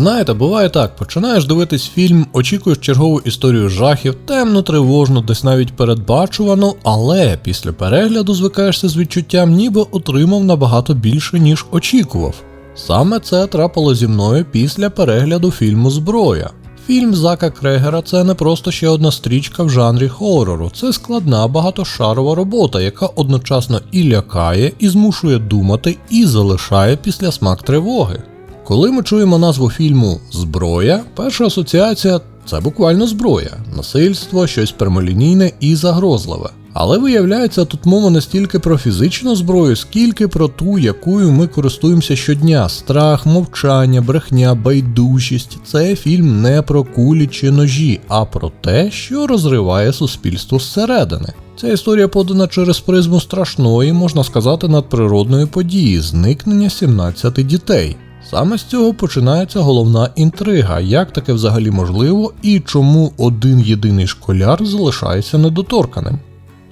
Знаєте, буває так, починаєш дивитись фільм, очікуєш чергову історію жахів, темно, тривожно, десь навіть передбачувану, але після перегляду звикаєшся з відчуттям, ніби отримав набагато більше, ніж очікував. Саме це трапило зі мною після перегляду фільму Зброя. Фільм Зака Крегера це не просто ще одна стрічка в жанрі хорору, це складна багатошарова робота, яка одночасно і лякає, і змушує думати, і залишає після смак тривоги. Коли ми чуємо назву фільму Зброя, перша асоціація це буквально зброя, насильство, щось прямолінійне і загрозливе. Але виявляється, тут мова не стільки про фізичну зброю, скільки про ту, якою ми користуємося щодня: страх, мовчання, брехня, байдужість. Це фільм не про кулі чи ножі, а про те, що розриває суспільство зсередини. Ця історія подана через призму страшної, можна сказати, надприродної події зникнення 17 дітей. Саме з цього починається головна інтрига, як таке взагалі можливо і чому один єдиний школяр залишається недоторканим.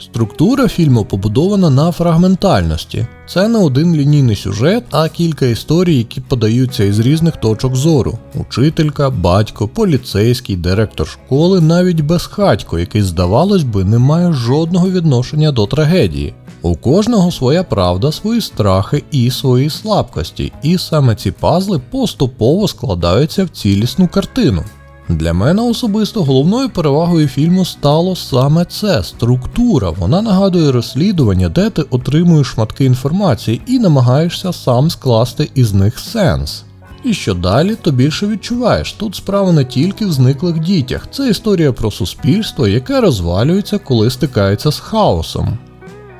Структура фільму побудована на фрагментальності. Це не один лінійний сюжет, а кілька історій, які подаються із різних точок зору: учителька, батько, поліцейський, директор школи, навіть безхатько, який, здавалось би, не має жодного відношення до трагедії. У кожного своя правда, свої страхи і свої слабкості, і саме ці пазли поступово складаються в цілісну картину. Для мене особисто головною перевагою фільму стало саме це структура. Вона нагадує розслідування, де ти отримуєш шматки інформації і намагаєшся сам скласти із них сенс. І що далі, то більше відчуваєш. Тут справа не тільки в зниклих дітях, це історія про суспільство, яке розвалюється, коли стикається з хаосом.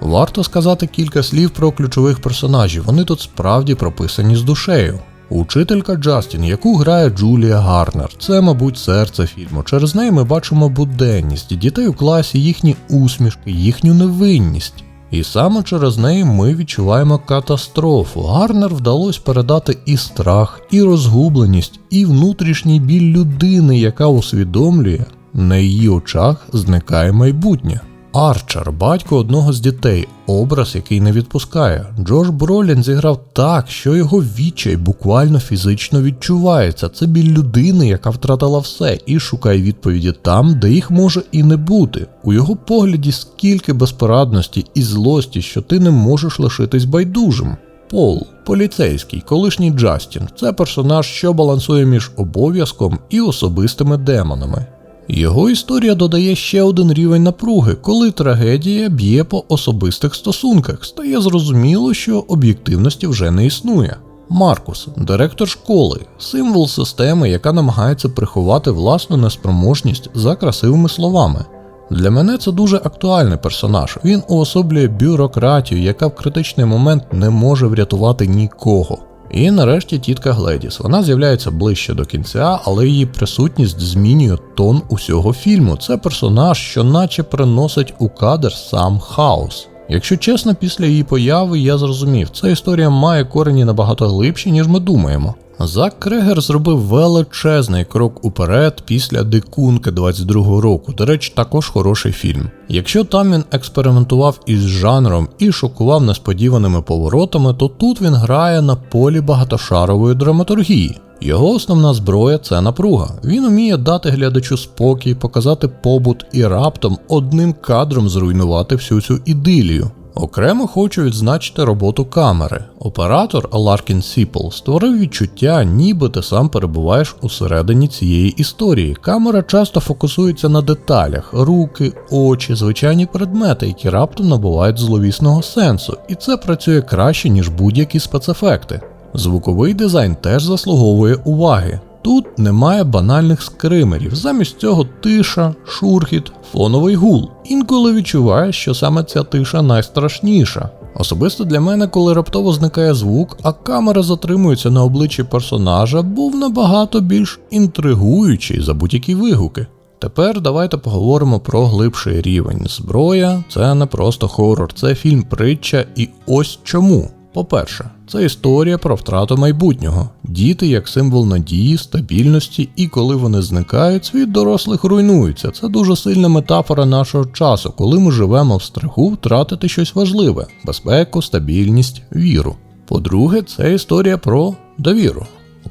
Варто сказати кілька слів про ключових персонажів, вони тут справді прописані з душею. Учителька Джастін, яку грає Джулія Гарнер, це, мабуть, серце фільму. Через неї ми бачимо буденність дітей у класі, їхні усмішки, їхню невинність. І саме через неї ми відчуваємо катастрофу. Гарнер вдалося передати і страх, і розгубленість, і внутрішній біль людини, яка усвідомлює, на її очах зникає майбутнє. Арчер, батько одного з дітей, образ, який не відпускає. Джош Бролін зіграв так, що його відчай буквально фізично відчувається. Це біль людини, яка втратила все, і шукає відповіді там, де їх може і не бути. У його погляді скільки безпорадності і злості, що ти не можеш лишитись байдужим. Пол, поліцейський, колишній Джастін, це персонаж, що балансує між обов'язком і особистими демонами. Його історія додає ще один рівень напруги, коли трагедія б'є по особистих стосунках, стає зрозуміло, що об'єктивності вже не існує. Маркус, директор школи, символ системи, яка намагається приховати власну неспроможність за красивими словами. Для мене це дуже актуальний персонаж. Він уособлює бюрократію, яка в критичний момент не може врятувати нікого. І нарешті тітка Гледіс. Вона з'являється ближче до кінця, але її присутність змінює тон усього фільму. Це персонаж, що наче приносить у кадр сам хаос. Якщо чесно, після її появи я зрозумів, ця історія має корені набагато глибші, ніж ми думаємо. Зак Крегер зробив величезний крок уперед після Дикунки 22-го року. До речі, також хороший фільм. Якщо там він експериментував із жанром і шокував несподіваними поворотами, то тут він грає на полі багатошарової драматургії. Його основна зброя це напруга. Він уміє дати глядачу спокій, показати побут і раптом одним кадром зруйнувати всю цю ідилію. Окремо хочу відзначити роботу камери. Оператор Ларкін Сіпл створив відчуття, ніби ти сам перебуваєш усередині цієї історії. Камера часто фокусується на деталях, руки, очі, звичайні предмети, які раптом набувають зловісного сенсу, і це працює краще, ніж будь-які спецефекти. Звуковий дизайн теж заслуговує уваги. Тут немає банальних скримерів, замість цього тиша, шурхіт, фоновий гул. Інколи відчуваєш, що саме ця тиша найстрашніша. Особисто для мене, коли раптово зникає звук, а камера затримується на обличчі персонажа, був набагато більш інтригуючий за будь-які вигуки. Тепер давайте поговоримо про глибший рівень. Зброя це не просто хорор, це фільм притча, і ось чому. По-перше, це історія про втрату майбутнього, діти як символ надії, стабільності, і коли вони зникають, світ дорослих руйнується. Це дуже сильна метафора нашого часу, коли ми живемо в страху втратити щось важливе безпеку, стабільність, віру. По-друге, це історія про довіру.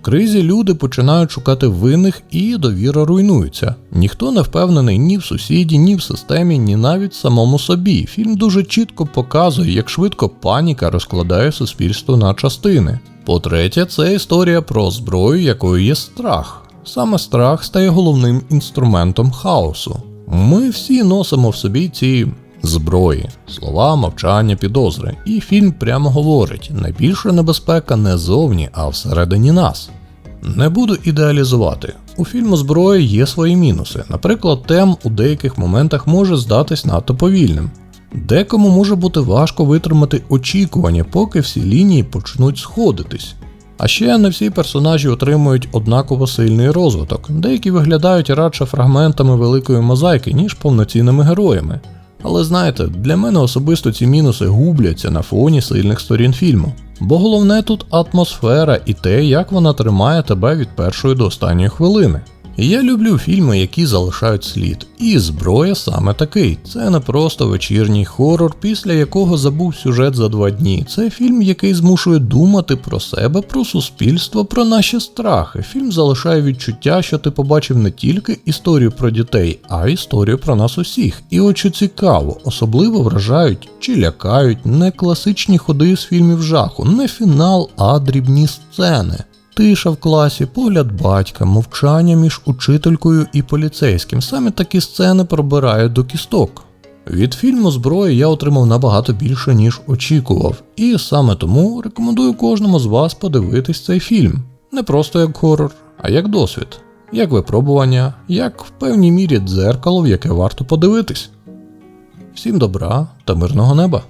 Кризі люди починають шукати винних і довіра руйнується. Ніхто не впевнений ні в сусіді, ні в системі, ні навіть самому собі. Фільм дуже чітко показує, як швидко паніка розкладає суспільство на частини. По-третє, це історія про зброю, якою є страх. Саме страх стає головним інструментом хаосу. Ми всі носимо в собі ці зброї, слова, мовчання, підозри. І фільм прямо говорить: найбільша небезпека не зовні, а всередині нас. Не буду ідеалізувати. У фільму зброя є свої мінуси. Наприклад, тем у деяких моментах може здатись надто повільним. Декому може бути важко витримати очікування, поки всі лінії почнуть сходитись. А ще не всі персонажі отримують однаково сильний розвиток, деякі виглядають радше фрагментами великої мозаїки, ніж повноцінними героями. Але знаєте, для мене особисто ці мінуси губляться на фоні сильних сторін фільму. Бо головне тут атмосфера і те, як вона тримає тебе від першої до останньої хвилини. Я люблю фільми, які залишають слід. І зброя саме такий. Це не просто вечірній хорор, після якого забув сюжет за два дні. Це фільм, який змушує думати про себе, про суспільство, про наші страхи. Фільм залишає відчуття, що ти побачив не тільки історію про дітей, а й історію про нас усіх. І що цікаво, особливо вражають чи лякають не класичні ходи з фільмів жаху, не фінал, а дрібні сцени. Тиша в класі, погляд батька, мовчання між учителькою і поліцейським. Саме такі сцени пробирають до кісток. Від фільму зброї я отримав набагато більше, ніж очікував, і саме тому рекомендую кожному з вас подивитись цей фільм. Не просто як хорор, а як досвід, як випробування, як в певній мірі дзеркало, в яке варто подивитись. Всім добра та мирного неба!